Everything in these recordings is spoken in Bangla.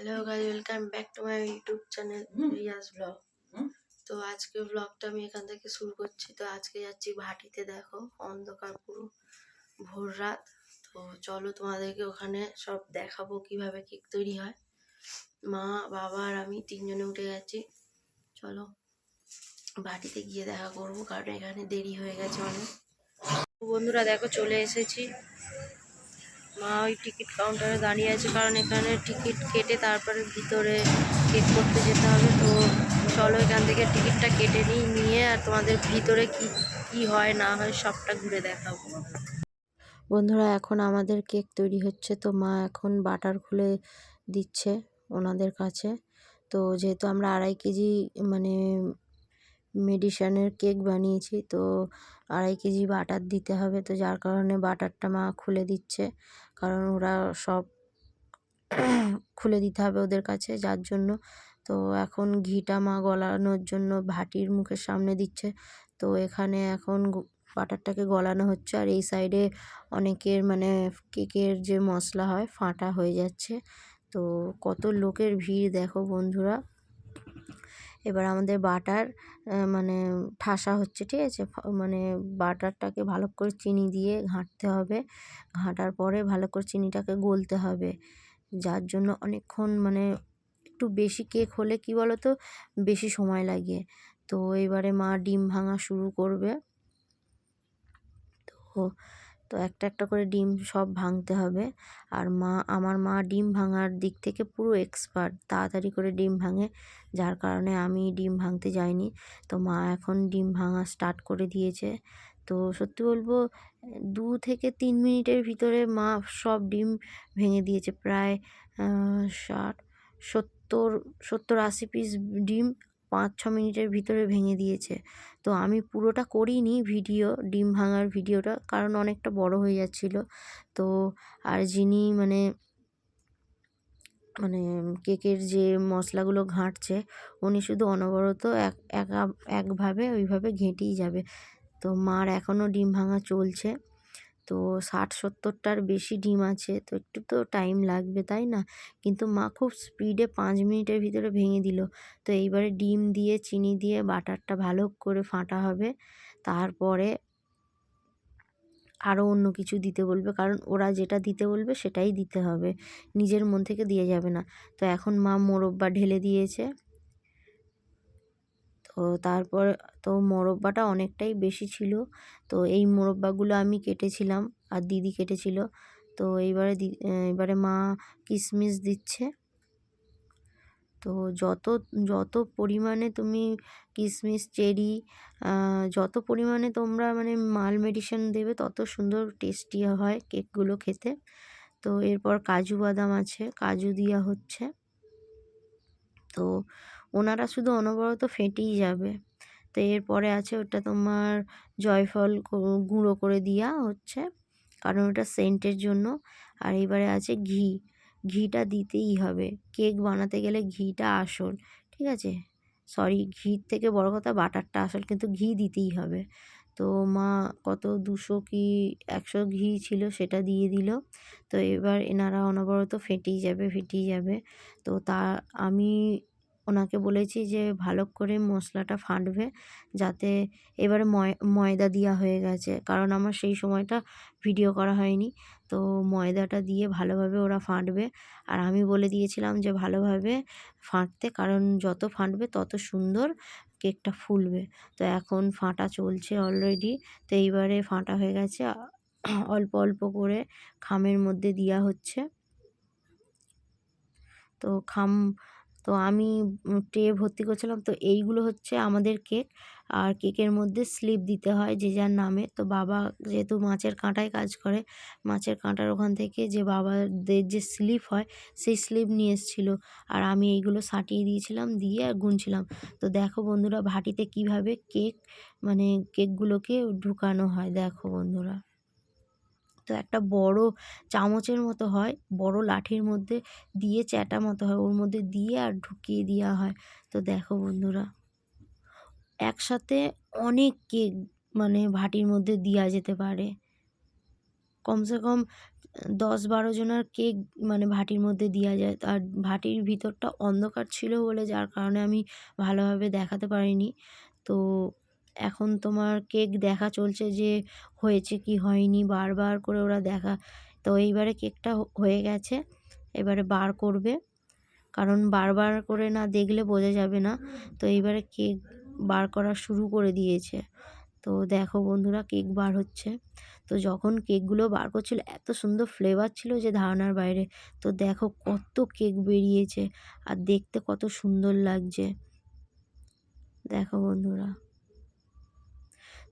Hello guys welcome back to my YouTube channel Riyaz vlog তো আজকে ব্লগটা আমি এখান থেকে শুরু করছি। তো আজকে যাচ্ছি ভাটিতে দেখো অন্ধকার পুরো ভোর রাত। তো চলো তোমাদেরকে ওখানে সব দেখাবো কীভাবে কেক তৈরি হয়। মা বাবা আর আমি তিনজনে উঠে গেছি। চলো ভাটিতে গিয়ে দেখা করব কারণ এখানে দেরি হয়ে গেছে অনেক। বন্ধুরা দেখো চলে এসেছি। মা ওই টিকিট কাউন্টারে দাঁড়িয়ে আছে, কারণ এখানে টিকিট কেটে তারপরে ভিতরে কেক করতে যেতে হবে। তো চলো এখান থেকে টিকিটটা কেটে নিই, নিয়ে আর তোমাদের ভিতরে কি কি হয় না হয় সবটা ঘুরে দেখাবো। বন্ধুরা, এখন আমাদের কেক তৈরি হচ্ছে। তো মা এখন বাটার খুলে দিচ্ছে ওনাদের কাছে। তো যেহেতু আমরা আড়াই কেজি মানে মেডিসানের কেক বানিয়েছি। তো আড়াই কেজি বাটার দিতে হবে। তো যার কারণে বাটারটা মা খুলে দিচ্ছে। কারণ ওরা সব খুলে দিতে হবে ওদের কাছে যার জন্য। তো এখন ঘিটা মা গলানোর জন্য ভাটির মুখের সামনে দিচ্ছে। তো এখানে এখন বাটারটাকে গলানো হচ্ছে। আর এই সাইডে অনেকের মানে কেকের যে মশলা হয়, ফাটা হয়ে যাচ্ছে। তো কত লোকের ভিড় দেখো বন্ধুরা। এবার আমাদের বাটার মানে ঠাসা হচ্ছে, ঠিক আছে? মানে বাটারটাকে ভালো করে চিনি দিয়ে ঘাঁটতে হবে। ঘাঁটার পরে ভালো করে চিনিটাকে গলতে হবে। যার জন্য অনেকক্ষণ মানে একটু বেশি কেক হলে কি বলো তো বেশি সময় লাগে। তো এবারে মা ডিম ভাঙা শুরু করবে। তো তো একটা একটা করে ডিম সব ভাঙতে হবে। আর মা, আমার মা ডিম ভাঙার দিক থেকে পুরো এক্সপার্ট তাড়াতাড়ি করে ডিম ভাঙে। যার কারণে আমি ডিম ভাঙতে যাইনি। তো মা এখন ডিম ভাঙা স্টার্ট করে দিয়েছে। তো সত্যি বলব, দু থেকে তিন মিনিটের ভিতরে মা সব ডিম ভেঙে দিয়েছে। প্রায় ষাট, সত্তর সত্তর আশি পিস ডিম পাঁচ ছ মিনিটের ভিতরে ভেঙে দিয়েছে। তো আমি পুরোটা করিনি ভিডিও, ডিম ভাঙার ভিডিওটা, কারণ অনেকটা বড় হয়ে যাচ্ছিল। তো আর যিনি মানে মানে কেকের যে মশলাগুলো ঘাঁটছে, উনি শুধু অনবরত এক, একা, একভাবে ওইভাবে ঘেঁটেই যাবে। তো মার এখনও ডিম ভাঙা চলছে। তো ষাট সত্তরটার বেশি ডিম আছে, তো একটু তো টাইম লাগবে, তাই না? কিন্তু মা খুব স্পিডে পাঁচ মিনিটের ভিতরে ভেঙে দিল। তো এইবারে ডিম দিয়ে, চিনি দিয়ে, বাটারটা ভালো করে ফাটা হবে। তারপরে আরও অন্য কিছু দিতে বলবে, কারণ ওরা যেটা দিতে বলবে সেটাই দিতে হবে। নিজের মন থেকে দিয়ে যাবে না। তো এখন মা মোরব্বা ঢেলে দিয়েছে। তো তারপর তো মোরব্বাটা অনেকটাই বেশি ছিল। তো এই মোরব্বাগুলো আমি কেটেছিলাম আর দিদি কেটেছিল। তো এইবারে এবারে মা কিশমিশ দিচ্ছে। তো যত যত পরিমাণে তুমি কিশমিশ চেরি যত পরিমাণে তোমরা মানে মাল মেডিসিন দেবে তত সুন্দর টেস্টি হয় কেকগুলো খেতে। তো এরপর কাজু বাদাম আছে, কাজু দেওয়া হচ্ছে। তো ওনারা শুধু অনবরত ফেটেই যাবে। তো এরপরে আছে ওটা তোমার জয়ফল গুঁড়ো করে দেওয়া হচ্ছে, কারণ ওটা সেন্টের জন্য। আর এবারে আছে ঘি। ঘিটা দিতেই হবে। কেক বানাতে গেলে ঘিটা আসল, ঠিক আছে? সরি, ঘির থেকে বড় কথা, বাটারটা আসল, কিন্তু ঘি দিতেই হবে। তো মা কত, দুশো কি একশো ঘি ছিল সেটা দিয়ে দিল। তো এবার এনারা অনবরত ফেটেই যাবে ফেটেই যাবে। তো তা, আমি ওনাকে বলেছি যে, ভালো করে মশলাটা ফাটবে যাতে এবারে ময়দা দেওয়া হয়ে গেছে। কারণ আমার সেই সময়টা ভিডিও করা হয়নি। তো ময়দাটা দিয়ে ভালোভাবে ওরা ফাটবে। আর আমি বলে দিয়েছিলাম যে, ভালোভাবে ফাটতে, কারণ যত ফাটবে তত সুন্দর কেকটা ফুলবে। তো এখন ফাটা চলছে অলরেডি তো এইবারে ফাটা হয়ে গেছে। অল্প অল্প করে খামের মধ্যে দেওয়া হচ্ছে। তো খাম তো আমি ট্রে ভর্তি করছিলাম। তো এইগুলো হচ্ছে আমাদের কেক আর কেকের মধ্যে স্লিপ দিতে হয় যে যার নামে। তো বাবা যেহেতু মাছের কাঁটায় কাজ করে, মাছের কাঁটার ওখান থেকে যে বাবাদের যে স্লিপ হয়, সেই স্লিপ নিয়ে এসেছিল। আর আমি এইগুলো সাটিয়ে দিয়েছিলাম, দিয়ে আর গুনছিলাম। তো দেখো বন্ধুরা ভাটিতে কীভাবে কেক মানে কেকগুলোকে ঢুকানো হয়। দেখো বন্ধুরা। তো একটা বড় চামচের মতো হয়, বড় লাঠির মধ্যে দিয়ে চ্যাটা মতো হয়, ওর মধ্যে দিয়ে আর ঢুকিয়ে দেওয়া হয়। তো দেখো বন্ধুরা, একসাথে অনেক কেক মানে ভাটির মধ্যে দেওয়া যেতে পারে। কমসে কম দশ বারো জনের কেক মানে ভাটির মধ্যে দেওয়া যায়। আর ভাটির ভিতরটা অন্ধকার ছিল বলে যার কারণে আমি ভালোভাবে দেখাতে পারিনি। তো এখন তোমার কেক দেখা চলছে যে হয়েছে কি হয়নি, বারবার করে ওরা দেখা, তো এইবারে কেকটা হয়ে গেছে, এবারে বার করবে। কারণ বারবার করে না দেখলে বোঝা যাবে না, তো এইবারে কেক বার করা শুরু করে দিয়েছে। তো দেখো বন্ধুরা, কেক বার হচ্ছে। তো যখন কেকগুলো বার করছিল, এত সুন্দর ফ্লেভার ছিল যে ধারণার বাইরে। তো দেখো কত কেক বেরিয়েছে, আর দেখতে কত সুন্দর লাগছে। দেখো বন্ধুরা।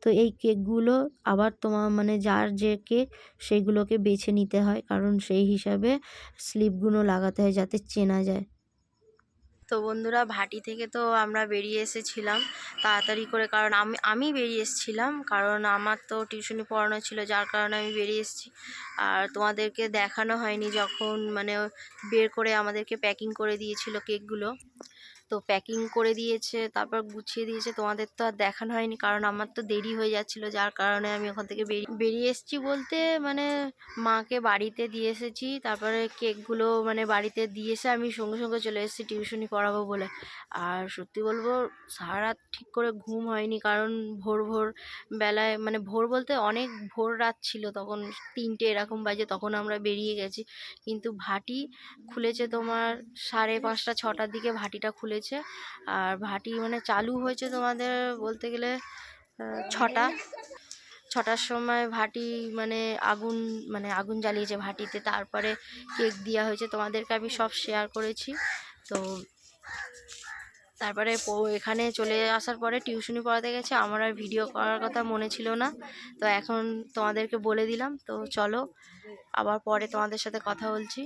তো এই কেকগুলো আবার তোমার মানে যার যে কেক সেইগুলোকে বেছে নিতে হয়। কারণ সেই হিসাবে স্লিপগুলো লাগাতে হয় যাতে চেনা যায়। তো বন্ধুরা, ভাটি থেকে তো আমরা বেরিয়ে এসেছিলাম তাড়াতাড়ি করে। কারণ আমি আমি বেরিয়ে এসেছিলাম। কারণ আমার তো টিউশনি পড়ানো ছিল, যার কারণে আমি বেরিয়ে এসেছি। আর তোমাদেরকে দেখানো হয়নি যখন মানে বের করে আমাদেরকে প্যাকিং করে দিয়েছিল কেকগুলো। তো প্যাকিং করে দিয়েছে, তারপর গুছিয়ে দিয়েছে। তোমাদের তো আর দেখানো হয়নি, কারণ আমার তো দেরি হয়ে যাচ্ছিল, যার কারণে আমি ওখান থেকে বেরিয়ে এসেছি বলতে মানে মাকে বাড়িতে দিয়ে এসেছি, তারপরে কেকগুলো মানে বাড়িতে দিয়ে এসে আমি সঙ্গে সঙ্গে চলে এসেছি টিউশনি পড়াবো বলে। আর সত্যি বলব সারা ঠিক করে ঘুম হয়নি, কারণ ভোর ভোর বেলায় মানে ভোর বলতে অনেক ভোর রাত ছিল, তখন তিনটে এরকম বাজে, তখন আমরা বেরিয়ে গেছি। কিন্তু ভাটি খুলেছে তোমার সাড়ে পাঁচটা, ছটার দিকে ভাটিটা খুলেছে আর ভাটি মানে চালু হয়েছে তোমাদের বলতে গেলে ছটা। ছটার সময় ভাটি মানে আগুন মানে আগুন জ্বালিয়েছে ভাটিতে। তারপরে কেক দেওয়া হয়েছে। তোমাদেরকে আমি সব শেয়ার করেছি। তো তারপরে এখানে চলে আসার পরে টিউশনি পড়াতে গেছে। আমার আর ভিডিও করার কথা মনে ছিল না। তো এখন তোমাদেরকে বলে দিলাম। তো চলো, আবার পরে তোমাদের সাথে কথা বলছি।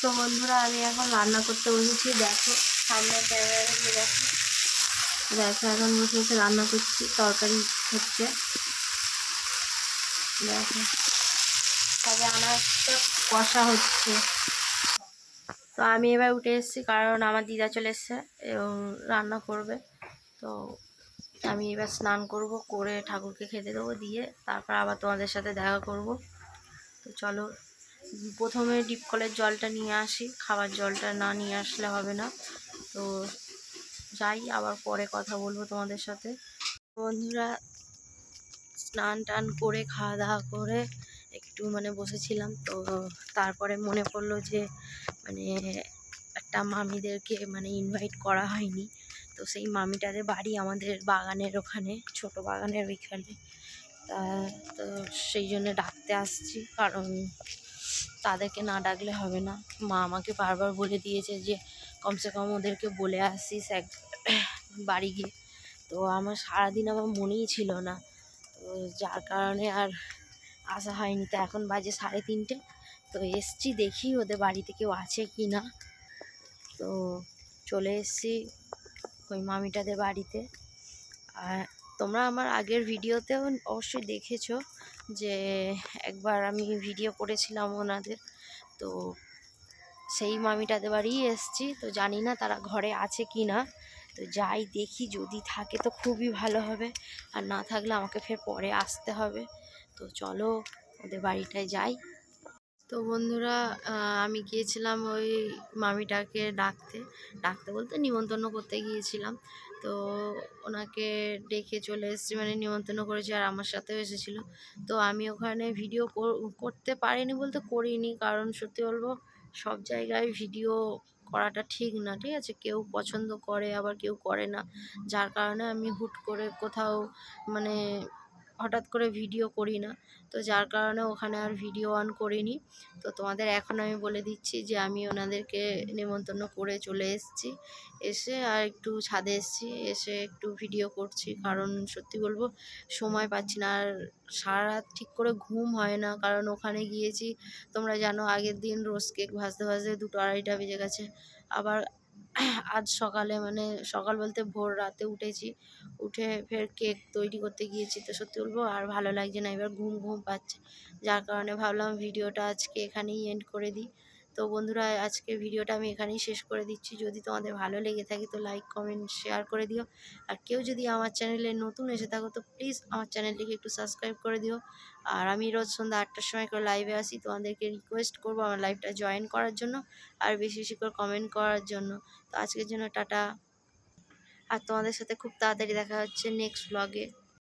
তো বন্ধুরা, আমি এখন রান্না করতে বসেছি। দেখো সামনে ক্যামেরা দেখো। দেখো এখন বসে বসে রান্না করছি তরকারি হচ্ছে। দেখো তবে আনাজটা কষা হচ্ছে। তো আমি এবার উঠে এসেছি কারণ আমার দিদা চলে এসছে এবং রান্না করবে। তো আমি এবার স্নান করব করে ঠাকুরকে খেতে দেবো দিয়ে তারপর আবার তোমাদের সাথে দেখা করব। তো চলো প্রথমে ডিপ কলের জলটা নিয়ে আসি খাবার জলটা না নিয়ে আসলে হবে না। তো যাই, আবার পরে কথা বলব তোমাদের সাথে। বন্ধুরা, স্নান টান করে, খাওয়া দাওয়া করে একটু মানে বসেছিলাম। তো তারপরে মনে পড়ল যে মানে একটা মামিদেরকে মানে ইনভাইট করা হয়নি। তো সেই মামিটাদের বাড়ি আমাদের বাগানের ওখানে, ছোট বাগানের ওইখানে। তা, তো সেই জন্য ডাকতে আসছি, কারণ তাদেরকে না ডাকলে হবে না। মা আমাকে বারবার বলে দিয়েছে যে, কমসে কম ওদেরকে বলে আসিস এক বাড়ি গিয়ে। তো আমার সারাদিন আমার মনেই ছিল না। তো যার কারণে আর আসা হয়নি। তো এখন বাজে সাড়ে তিনটে। তো এসছি দেখি ওদের বাড়িতে কেউ আছে কি না। তো চলে এসছি ওই মামিটাদের বাড়িতে। আর তোমরা আমার আগের ভিডিওতেও অবশ্যই দেখেছ যে একবার আমি ভিডিও করেছিলাম ওনাদের, তো সেই মামিটাদের বাড়িই এসছি, তো জানি না তারা ঘরে আছে কি না। তো যাই দেখি, যদি থাকে তো খুবই ভালো হবে, আর না থাকলে আমাকে ফের পরে আসতে হবে। তো চলো, ওদের বাড়িটায় যাই। তো বন্ধুরা আমি গিয়েছিলাম ওই মামিটাকে ডাকতে ডাকতে বলতে নিমন্ত্রণ করতে গিয়েছিলাম। তো ওনাকে ডেকে চলে এসেছি মানে নিমন্ত্রণ করেছি আর আমার সাথেও এসেছিল। তো আমি ওখানে ভিডিও করতে পারিনি বলতে করিনি, কারণ সত্যি বলব সব জায়গায় ভিডিও করাটা ঠিক না, ঠিক আছে? কেউ পছন্দ করে, আবার কেউ করে না। যার কারণে আমি হুট করে কোথাও মানে হঠাৎ করে ভিডিও করি না। তো যার কারণে ওখানে আর ভিডিও অন করিনি। তো তোমাদের এখন আমি বলে দিচ্ছি যে আমি ওনাদেরকে নিমন্ত্রণ করে চলে এসেছি। এসে আর একটু ছাদে এসেছি, এসে একটু ভিডিও করছি। কারণ সত্যি বলব, সময় পাচ্ছি না। আর সারা রাত ঠিক করে ঘুম হয় না। কারণ ওখানে গিয়েছি, তোমরা জানো আগের দিন রোজ কেক ভাজতে ভাজতে দুটো আড়াইটা বেজে গেছে। আবার আজ সকালে মানে সকাল বলতে ভোর রাতে উঠেছি। উঠে ফের কেক তৈরি করতে গিয়েছি তো সত্যি বলব আর ভালো লাগছে না। এবার ঘুম ঘুম পাচ্ছে। যার কারণে ভাবলাম ভিডিওটা আজকে এখানেই এন্ড করে দিই। তো বন্ধুরা, আজকে ভিডিওটা আমি এখানেই শেষ করে দিচ্ছি। যদি তোমাদের ভালো লেগে থাকে তো লাইক কমেন্ট শেয়ার করে দিও। আর কেউ যদি আমার চ্যানেলে নতুন এসে থাকো তো প্লিজ আমার চ্যানেলটিকে একটু সাবস্ক্রাইব করে দিও। আর আমি রোজ সন্ধ্যা আটটার সময় করে লাইভে আসি তোমাদেরকে রিকোয়েস্ট করব আমার লাইভটা জয়েন করার জন্য আর বেশি বেশি করে কমেন্ট করার জন্য। তো আজকের জন্য টাটা। আর তোমাদের সাথে খুব তাড়াতাড়ি দেখা হচ্ছে নেক্সট ব্লগে